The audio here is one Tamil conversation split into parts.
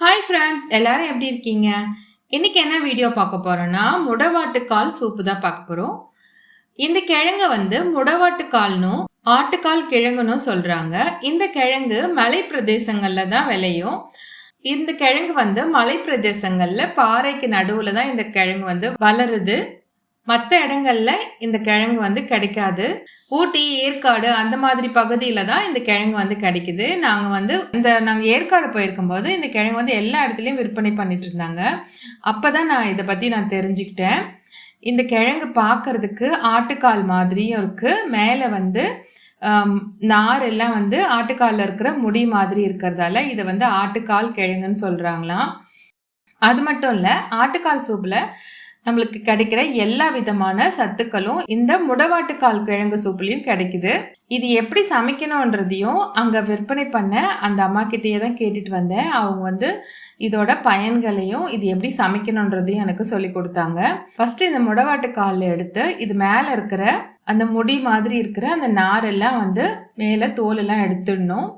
ஹாய் ஃப்ரெண்ட்ஸ் எல்லாரும் எப்படி இருக்கீங்க? இன்றைக்கி என்ன வீடியோ பார்க்க போகிறோன்னா முடவாட்டுக்கால் சூப்பு தான் பார்க்க போகிறோம் இந்த கிழங்க வந்து முடவாட்டுக்கால்னும் ஆட்டுக்கால் கிழங்குன்னு சொல்கிறாங்க இந்த கிழங்கு மலை பிரதேசங்களில் தான் விளையும். இந்த கிழங்கு வந்து மலை பிரதேசங்களில் பாறைக்கு நடுவில் தான் இந்த கிழங்கு வந்து வளருது. மற்ற இடங்கள்ல இந்த கிழங்கு வந்து கிடைக்காது. ஊட்டி ஏற்காடு அந்த மாதிரி பகுதியில் தான் இந்த கிழங்கு வந்து கிடைக்குது. நாங்கள் வந்து இந்த நாங்கள் ஏற்காடு போயிருக்கும்போது இந்த கிழங்கு வந்து எல்லா இடத்துலையும் விற்பனை பண்ணிட்டு இருந்தாங்க. அப்போ தான் நான் இதை பற்றி நான் தெரிஞ்சுக்கிட்டேன். இந்த கிழங்கு பார்க்கறதுக்கு ஆட்டுக்கால் மாதிரியும் இருக்குது மேலே வந்து நார் எல்லாம் வந்து ஆட்டுக்காலில் இருக்கிற முடி மாதிரி இருக்கிறதால இதை வந்து ஆட்டுக்கால் கிழங்குன்னு சொல்கிறாங்களாம் அது மட்டும் இல்லை ஆட்டுக்கால் சூப்பில் நம்மளுக்கு கிடைக்கிற எல்லா விதமான சத்துக்களும் இந்த முடவாட்டுக்கால் கிழங்கு சூப்புலையும் கிடைக்குது. இது எப்படி சமைக்கணுன்றதையும் அங்கே விற்பனை பண்ண அந்த அம்மா கிட்டேயே தான் கேட்டுட்டு வந்தேன். அவங்க வந்து இதோட பயன்களையும் இது எப்படி சமைக்கணுன்றதையும் எனக்கு சொல்லி கொடுத்தாங்க. ஃபர்ஸ்ட் இந்த முடவாட்டுக்கால் எடுத்து இது மேலே இருக்கிற அந்த முடி மாதிரி இருக்கிற அந்த நாரெல்லாம் வந்து மேலே தோலெல்லாம் எடுத்துடணும்.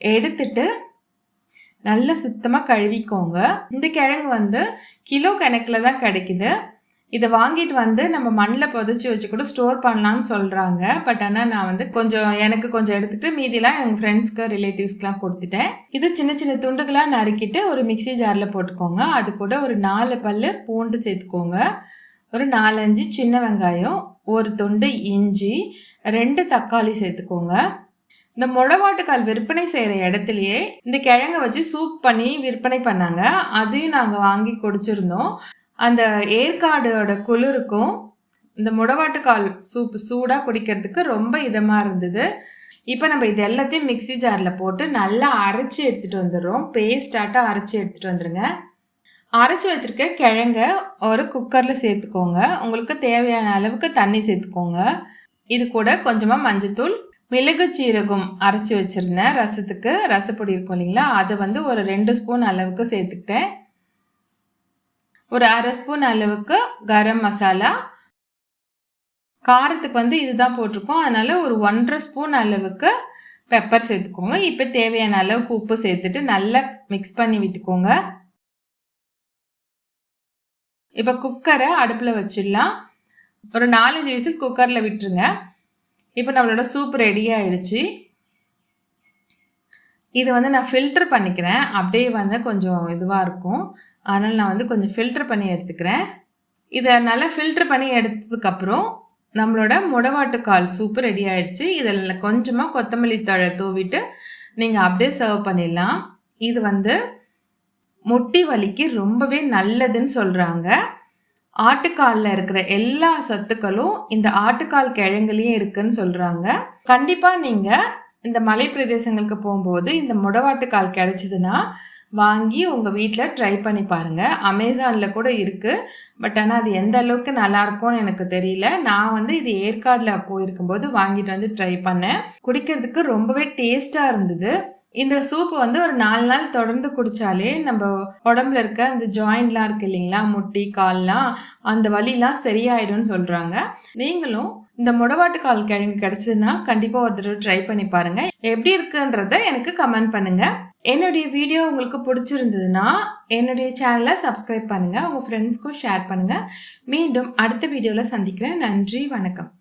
எடுத்துட்டு நல்லா சுத்தமாக கழுவிக்கோங்க. இந்த கிழங்கு வந்து கிலோ கணக்கில் தான் கிடைக்குது. இதை வாங்கிட்டு வந்து நம்ம மண்ணில் புதைச்சி வச்சு கூட ஸ்டோர் பண்ணலான்னு சொல்கிறாங்க பட் ஆனால் நான் வந்து கொஞ்சம் எனக்கு கொஞ்சம் எடுத்துகிட்டு மீதிலாம் எங்கள் ஃப்ரெண்ட்ஸ்க்கு ரிலேட்டிவ்ஸ்க்கெலாம் கொடுத்துட்டேன். இது சின்ன சின்ன துண்டுகளாக நறுக்கிட்டு ஒரு மிக்சி ஜாரில் போட்டுக்கோங்க. அது கூட ஒரு நாலு பல் பூண்டு சேர்த்துக்கோங்க. ஒரு நாலஞ்சு சின்ன வெங்காயம் ஒரு துண்டு இஞ்சி ரெண்டு தக்காளி சேர்த்துக்கோங்க. இந்த முடவாட்டுக்கால் விற்பனை செய்கிற இடத்துலையே இந்த கிழங்கை வச்சு சூப் பண்ணி விற்பனை பண்ணாங்க. அதையும் நாங்கள் வாங்கி குடிச்சிருந்தோம். அந்த ஏற்காடோட குளிருக்கும் இந்த முடவாட்டுக்கால் சூப் சூடாக குடிக்கிறதுக்கு ரொம்ப இதமாக இருந்தது. இப்போ நம்ம இது எல்லாத்தையும் மிக்சி ஜாரில் போட்டு நல்லா அரைச்சி எடுத்துகிட்டு வந்துடுறோம். பேஸ்டாட்டாக அரைச்சி எடுத்துகிட்டு வந்துடுங்க அரைச்சி வச்சுருக்க கிழங்க ஒரு குக்கரில் சேர்த்துக்கோங்க. உங்களுக்கு தேவையான அளவுக்கு தண்ணி சேர்த்துக்கோங்க. இது கூட கொஞ்சமாக மஞ்சத்தூள் மிளகு சீரகம் அரைச்சி வச்சுருந்தேன். ரசத்துக்கு ரசப்பொடி இருக்கும் இல்லைங்களா? அதை வந்து ஒரு ரெண்டு ஸ்பூன் அளவுக்கு சேர்த்துக்கிட்டேன். ஒரு அரை ஸ்பூன் அளவுக்கு கரம் மசாலா. காரத்துக்கு வந்து இதுதான் போட்டிருக்கோம். அதனால் ஒரு ஒன்றரை ஸ்பூன் அளவுக்கு பெப்பர் சேர்த்துக்கோங்க. இப்போ தேவையான அளவுக்கு உப்பு சேர்த்துட்டு நல்லா மிக்ஸ் பண்ணி விட்டுக்கோங்க. இப்போ குக்கரை அடுப்பில் வச்சிடலாம். ஒரு நாலஞ்சு விசில் குக்கரில் விட்டுருங்க. இப்போ நம்மளோட சூப் ரெடி ஆயிடுச்சு. இது வந்து நான் ஃபில்டர் பண்ணிக்கிறேன். அப்படியே வந்து கொஞ்சம் இதுவாக இருக்கும். அதனால் நான் வந்து கொஞ்சம் ஃபில்டர் பண்ணி எடுத்துக்கிறேன். இதை நல்லா ஃபில்டர் பண்ணி எடுத்ததுக்கப்புறம் நம்மளோட முடவாட்டுக்கால் சூப்பு ரெடி ஆயிடுச்சு. இதில் கொஞ்சமாக கொத்தமல்லி தழை தூவிட்டு நீங்கள் அப்படியே சர்வ் பண்ணிடலாம். இது வந்து முட்டி வலிக்கு ரொம்பவே நல்லதுன்னு சொல்கிறாங்க ஆட்டுக்காலில் இருக்கிற எல்லா சத்துக்களும் இந்த ஆட்டுக்கால் கிழங்குலேயும் இருக்குன்னு சொல்கிறாங்க கண்டிப்பாக நீங்கள் இந்த மலை பிரதேசங்களுக்கு போகும்போது இந்த முடவாட்டுக்கால் கிடச்சிதுன்னா வாங்கி உங்கள் வீட்டில் ட்ரை பண்ணி பாருங்கள் அமேசானில் கூட இருக்குது பட் ஆனால் அது எந்த அளவுக்கு நல்லாயிருக்கும்னு எனக்கு தெரியல. நான் வந்து இது ஏற்காடில் போயிருக்கும்போது வாங்கிட்டு வந்து ட்ரை பண்ணேன். குடிக்கிறதுக்கு ரொம்பவே டேஸ்ட்டாக இருந்தது. இந்த சூப்பு வந்து ஒரு நாலு நாள் தொடர்ந்து குடித்தாலே நம்ம உடம்புல இருக்க அந்த ஜாயிண்ட்லாம் இருக்கு இல்லைங்களா? முட்டி கால்லாம் அந்த வலிலாம் சரியாயிடும்னு சொல்கிறாங்க நீங்களும் இந்த முடவாட்டு கால் கிழங்கு கிடச்சதுன்னா கண்டிப்பாக ஒரு தடவை ட்ரை பண்ணி பாருங்கள் எப்படி இருக்குன்றத எனக்கு கமெண்ட் பண்ணுங்கள் என்னுடைய வீடியோ உங்களுக்கு பிடிச்சிருந்ததுன்னா என்னுடைய சேனலை சப்ஸ்கிரைப் பண்ணுங்கள் உங்கள் ஃப்ரெண்ட்ஸ்க்கும் ஷேர் பண்ணுங்கள் மீண்டும் அடுத்த வீடியோவில் சந்திக்கிறேன். நன்றி வணக்கம்.